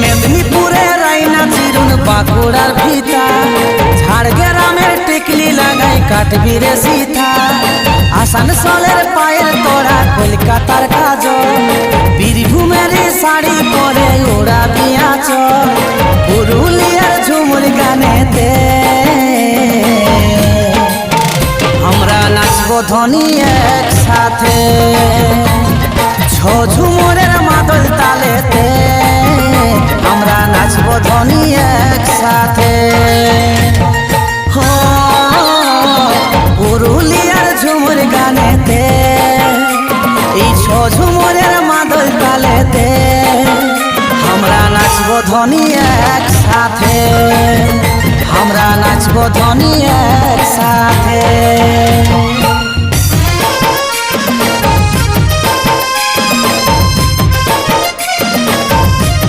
মেদিনীপুরে রাইনা চিরুন বাঁকুড়ার ভিতা ঝাড়গ্রামের টিকলি লাগাই কাটবি রে সীতা আসানসোলের পায়ের তোরা কলকাতার কাজ বীরভূমের শাড়ি পরে ওরা পিয়াচ পুরুলিয়ার ঝুমুর গানেতে। আমরা নাচবো ধনী একসাথে। একসাথে হো পুরুলিয়ার ঝুমুর গানেতে, এই ঝুমুরের মাদল তালেতে আমরা নাচবো ধনী একসাথে। আমরা নাচবো ধনী একসাথে